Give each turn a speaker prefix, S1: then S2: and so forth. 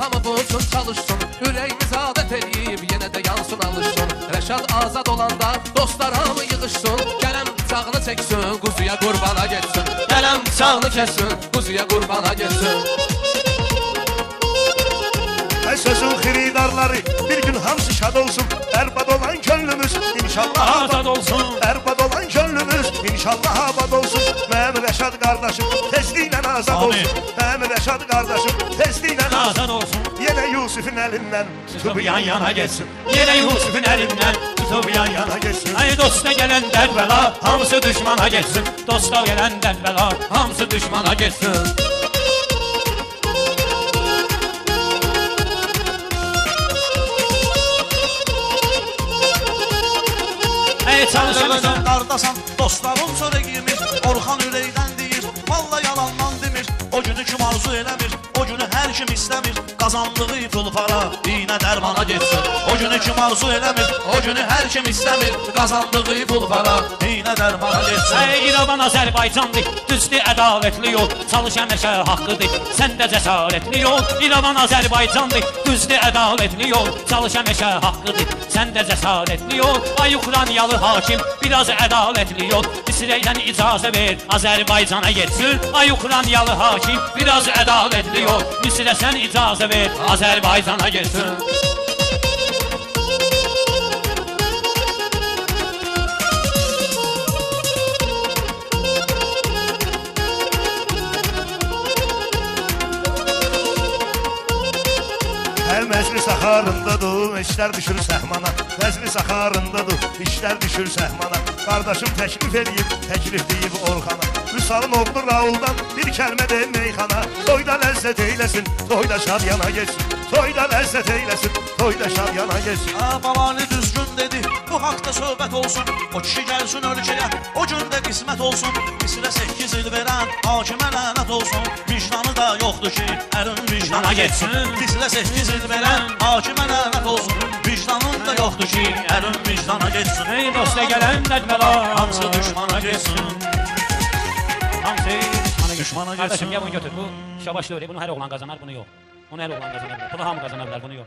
S1: hamı bu üçün çalışsın. Ürəyimiz adət eləyib yenə də yansın alışsın. Rəşad azad olanda dostlar hamı yığışsın? Gələm bıçağını çəksin quzuya qurbana getsin Gələm bıçağını kəssin quzuya qurbana getsin
S2: Ay sözün xiridarları bir gün hamısı şad olsun. Bərbad olan könlümüz inşallah
S3: Azad olsun.
S2: Bərbad olan könlümüz inşallah abad olsun. Mənim Rəşad qardaşım tezliklə azad
S3: Amin.
S2: olsun Mənim Rəşad qardaşım tezliklə azad
S3: Azad olsun.
S2: Yenə Yusuf'un elindən
S3: Tutup yan yana geçsin. Yine Yusuf'un elinden Tutup yan yana
S2: geçsin.
S3: Ay dosta gelen derbela Hamısı düşmana geçsin. Dosta gelen derbela Hamısı düşmana geçsin. Ey
S4: Öləcəm qardasan, dostlarım sonra giymiş Orxan ürəkdən deyir, valla yalandan demir Günü kim arzu eləmir, o günü hər kim istəmir Qazandığı pul para, iynə dərmana getsin kim arzu eləmir, o günü hər kim istəmir Qazandığı pul para, iynə dərmana getsin
S3: Ey İrəvan Azərbaycandır, düzdür ədalətli yol Çalış əməkə haqqıdır, səndə cəsarətli yol İrəvan Azərbaycandır, düzdür ədalətli yol Çalış əməkə haqqıdır, səndə cəsarətli yol Ay Ukraynalı hakim, biraz ədalətli yol İsraildən icazə ver, Azərbaycana getsin Ay Ukraynalı hakim, biraz ədalətli yol Misrə sən icazə ver, Azərbaycana getsin
S2: Hər məclis axarındadır, işlər düşür səhmana Məclis axarındadır, işlər düşür səhmana Qardaşım təklif eləyib, təklif deyib Orxana Vüsalın oğlu Rauldan bir kəlmə de meyxana Toyda ləzzət eyləsin, toyda şadyana geçsin Toyda ləzzət eyləsin, toyda şadyana geçsin
S4: Ha, Balani düzgün dedi, bu haqda söhbət olsun. O kişi gəlsin ölkəyə, o gündə qismət olsun. Misrə 8 il verən, hakimə lənət olsun. Vicdanı da yoxdur ki, ərin vicdana getsin Misrə 8 il verən, hakimə lənət olsun. Vicdanın da yoxdur ki, ərin vicdana getsin
S3: Ey dosta gələn dədməla
S4: Hamısı düşmana getsin
S3: Hamısı düşmana
S4: Düşmana
S3: Kardeşim gel bunu götür. Bu şabaş dövri. Bunu her oğlan kazanar, bunu yok. Bunu her oğlan kazanabilir. Hamı kazanabilir, bunu yok.